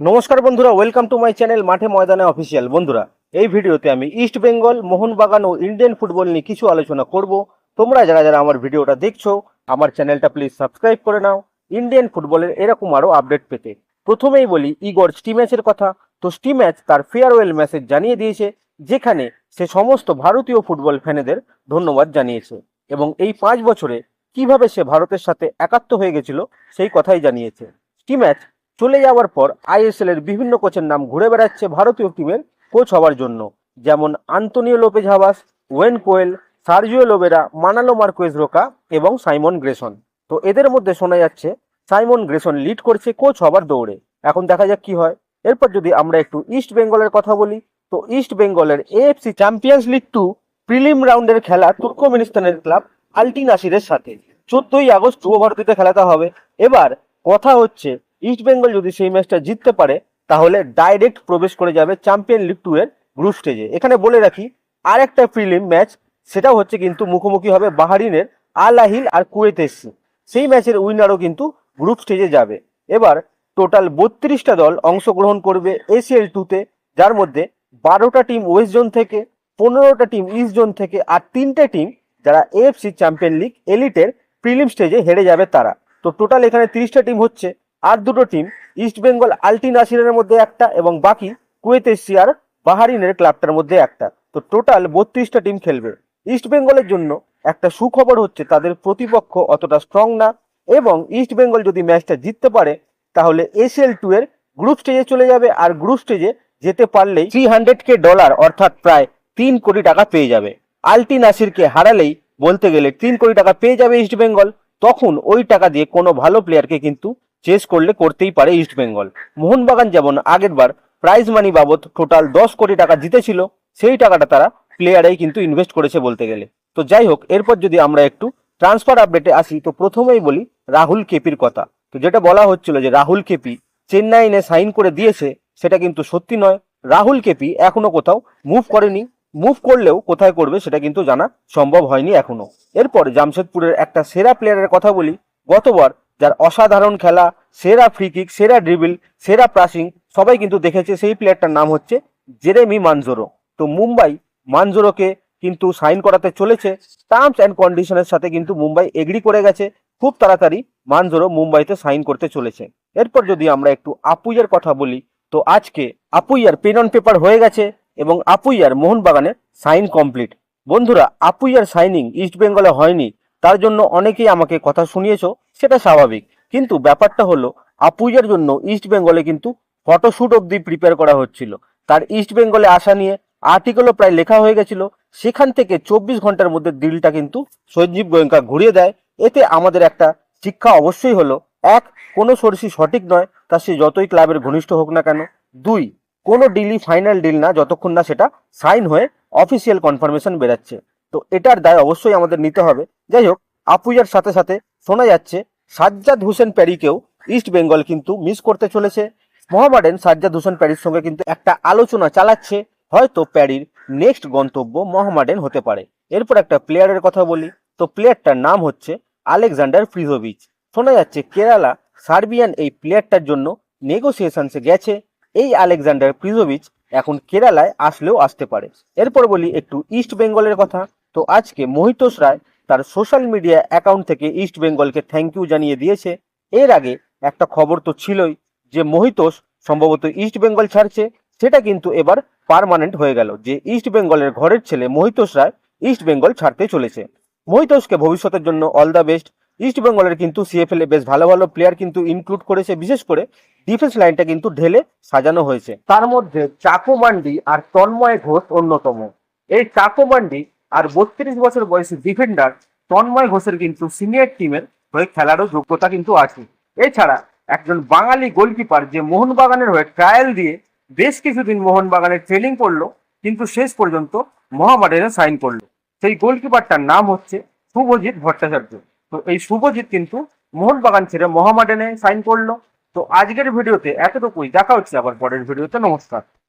নমস্কার বন্ধুরা welcome to my channel মাঠে ময়দানে অফিসিয়াল বন্ধুরা, এই ভিডিওতে আমি ইস্ট বেঙ্গল মোহনবাগান ও ইন্ডিয়ান ফুটবল নিয়ে কিছু আলোচনা করব। তোমরা যারা যারা আমার ভিডিওটা দেখছ, আমার চ্যানেলটা প্লিজ সাবস্ক্রাইব করে নাও। ইন্ডিয়ান ফুটবলের এরকম আরও আপডেট পেতে। প্রথমেই বলি ইগর স্টিম্যাচের কথা। তো স্টিম্যাচ তার ফেয়ারওয়েল মেসেজ জানিয়ে দিয়েছে, যেখানে সে সমস্ত ভারতীয় ফুটবল ফ্যানেদের ধন্যবাদ জানিয়েছে। এবং এই পাঁচ বছরে কীভাবে সে ভারতের সাথে একাত্ম হয়ে গেছিল, সেই কথাই জানিয়েছে। স্টিম্যাচ চলে যাওয়ার পর আইএসএল এর বিভিন্ন কোচের নাম ঘুরে বেড়াচ্ছে ভারতীয় টিমের কোচ হওয়ার জন্য। যেমন Antonio Lopez Habas Owen Coyle, Sergio Lobera, Manolo Marquez Roca এবং সাইমন গ্রেসন। তো এদের মধ্যে শোনা যাচ্ছে, সাইমন গ্রেসন লিড করছে কোচ হবার দৌড়ে। এখন দেখা যাক কি হয়। এরপর যদি আমরা একটু ইস্ট বেঙ্গলের কথা বলি, তো ইস্ট বেঙ্গলের AFC Champions League two prelim রাউন্ডের খেলা তুর্কমেনিস্তানের ক্লাব আলটি নাসিরের সাথে। চোদ্দই আগস্ট যুব ভারতীতে খেলাতে হবে। এবার কথা হচ্ছে ইস্ট বেঙ্গল যদি সেই ম্যাচটা জিততে পারে, তাহলে ডাইরেক্ট প্রবেশ করে যাবে চ্যাম্পিয়ন লিগ টু এর গ্রুপ স্টেজে এখানে বলে রাখি আর একটা প্রিলিম ম্যাচ সেটাও হচ্ছে কিন্তু মুখোমুখি হবে বাহারিনের আল আহিল আর কুয়েত এসসি সেই ম্যাচের উইনারও কিন্তু গ্রুপ স্টেজে যাবে। এবার টোটাল বত্রিশটা দল অংশগ্রহণ করবে এসিএল টুতে যার মধ্যে বারোটা টিম ওয়েস্ট জোন থেকে, পনেরোটা টিম ইস্ট জোন থেকে, আর তিনটে টিম যারা এএফসি চ্যাম্পিয়ন লিগ এলিটের প্রিলিম স্টেজে হেরে যাবে তারা। তো টোটাল এখানে তিরিশটা টিম হচ্ছে। আর দুটো টিম ইস্ট বেঙ্গল আলটি নাসিরের মধ্যে একটা এবং বাকি কুয়েত আর বাহারিনের ক্লাবটার মধ্যে একটা। তো টোটাল বত্রিশটা টিম খেলবে। ইস্ট বেঙ্গলের জন্য একটা সুখবর হচ্ছে, তাদের প্রতিপক্ষ অতটা স্ট্রং না এবং ইস্ট বেঙ্গল যদি ম্যাচটা জিততে পারে, তাহলে এসএল টু এর গ্রুপ স্টেজে চলে যাবে আর গ্রুপ স্টেজে যেতে পারলেই থ্রি হান্ড্রেড কে ডলার অর্থাৎ প্রায় তিন কোটি টাকা পেয়ে যাবে। আলটি নাসিরকে হারালেই বলতে গেলে তিন কোটি টাকা পেয়ে যাবে ইস্ট বেঙ্গল তখন ওই টাকা দিয়ে কোনো ভালো প্লেয়ারকে কিন্তু চেস করলে করতেই পারে ইস্ট বেঙ্গল মোহনবাগান যেমন আগের বার প্রাইজ মানি বাবদ টোটাল দশ কোটি টাকা জিতেছিল, সেই টাকাটা তারা প্লেয়ারেই কিন্তু ইনভেস্ট করেছে বলতে গেলে। তো যাই হোক, এরপর যদি আমরা একটু ট্রান্সফার আপডেটে আসি, তো প্রথমেই বলি রাহুল কেপির কথা। তো যেটা বলা হচ্ছিল যে রাহুল কেপি চেন্নাইনে সাইন করে দিয়েছে, সেটা কিন্তু সত্যি নয়। রাহুল কেপি এখনও কোথাও মুভ করেনি। মুভ করলেও কোথায় করবে সেটা কিন্তু জানা সম্ভব হয়নি এখনও। এরপর জামশেদপুরের একটা সেরা প্লেয়ারের কথা বলি, গতবার যার অসাধারণ খেলা, সেরা ফ্রি কিক সেরা ড্রিবিল সেরা প্রাসিং সবাই কিন্তু দেখেছে সেই প্লেয়ারটার নাম হচ্ছে জেরেমি মানজোরো তো মুম্বাই মানজোরোকে কিন্তু সাইন করাতে চলেছে। টার্মস অ্যান্ড কন্ডিশনের সাথে কিন্তু মুম্বাই এগ্রি করে গেছে। খুব তাড়াতাড়ি মানজোরো মুম্বাইতে সাইন করতে চলেছে। এরপর যদি আমরা একটু আপুইয়ার কথা বলি, তো আজকে আপুইয়ার পেন অন পেপার হয়ে গেছে এবং আপুইয়ার মোহনবাগানের সাইন কমপ্লিট বন্ধুরা, আপুইয়ার সাইনিং ইস্ট বেঙ্গলে হয়নি। তার জন্য অনেকেই আমাকে কথা শুনিয়েছো। সেটা স্বাভাবিক। কিন্তু ব্যাপারটা হলো, আপুজার জন্য ইস্ট বেঙ্গলে কিন্তু ফটোশ্যুট অবধি প্রিপেয়ার করা হচ্ছিল। তার ইস্ট বেঙ্গলে আসা নিয়ে আর্টিকেলও প্রায় লেখা হয়ে গেছিল। সেখান থেকে চব্বিশ ঘণ্টার মধ্যে ডিলটা কিন্তু সঞ্জীব গোয়েঙ্কা ঘুরিয়ে দেয়। এতে আমাদের একটা শিক্ষা অবশ্যই হলো, এক, কোনো সোর্সই সঠিক নয়, তা সে যতই ক্লাবের ঘনিষ্ঠ হোক না কেন। দুই, কোনো ডিলই ফাইনাল ডিল না, যতক্ষণ না সেটা সাইন হয়ে অফিসিয়াল কনফার্মেশন বেরাচ্ছে। তো এটার দায় অবশ্যই আমাদের নিতে হবে। যাই হোক আপুইয়ার সাথে সাথে শোনা যাচ্ছে, সাজ্জাদ হোসেন প্যারিকেও ইস্ট বেঙ্গল কিন্তু মিস করতে চলেছে। মোহামেডান সাজ্জাদ হোসেন প্যারির সঙ্গে কিন্তু একটা আলোচনা চালাচ্ছে, হয়তো প্যারির নেক্সট গন্তব্য মোহামেডান হতে পারে। এরপর একটা প্লেয়ারের কথা বলি, তো প্লেয়ারটার নাম হচ্ছে আলেকজান্ডার ফ্রিজোভিচ। শোনা যাচ্ছে, কেরালা, সার্বিয়ান এই প্লেয়ারটার জন্য নেগোসিয়েশনসে গেছে। এই আলেকজান্ডার প্রিজোভিচ এখন কেরালায় আসলেও আসতে পারে। এরপর বলি একটু ইস্ট বেঙ্গলের কথা, তো আজকে মোহিতোষ রায় তার সোশ্যাল মিডিয়া অ্যাকাউন্ট থেকে ইস্ট বেঙ্গলকে থ্যাংক ইউ জানিয়ে দিয়েছে। এর আগে একটা খবর তো ছিলই যে মোহিতোষ সম্ভবত ইস্ট বেঙ্গল ছাড়ছে, সেটা কিন্তু এবার পার্মানেন্ট হয়ে গেল যে ইস্ট বেঙ্গলের ঘরের ছেলে মোহিতোষ রায় ইস্ট বেঙ্গল ছাড়তে চলেছে। মোহিতোষকে ভবিষ্যতের জন্য অল দ্য বেস্ট ইস্ট বেঙ্গলের কিন্তু সিএফএল এ বেশ ভালো ভালো প্লেয়ার কিন্তু ইনক্লুড করেছে, বিশেষ করে ডিফেন্স লাইনটা কিন্তু ঢেলে সাজানো হয়েছে। তার মধ্যে চাকু মান্ডি আর তন্ময় ঘোষ অন্যতম। এই চাকু মান্ডি আর বত্রিশ বছর বয়সী ডিফেন্ডার তন্ময় ঘোষের কিন্তু সিনিয়র টিমের হয়ে খেলারও যোগ্যতা কিন্তু আছে। এছাড়া একজন বাঙালি গোলকিপার যে মোহনবাগানের হয়ে ট্রায়াল দিয়ে বেশ কিছুদিন মোহনবাগানের ট্রেনিং করল, কিন্তু শেষ পর্যন্ত মহামাডানে সাইন করল। সেই গোলকিপারটার নাম হচ্ছে শুভজিৎ ভট্টাচার্য। তো এই শুভজিৎ কিন্তু মোহনবাগান ছেড়ে মহামাডানে সাইন করল। তো আজকের ভিডিওতে এতটুকুই। দেখা হচ্ছে আবার পরের ভিডিওতে। নমস্কার।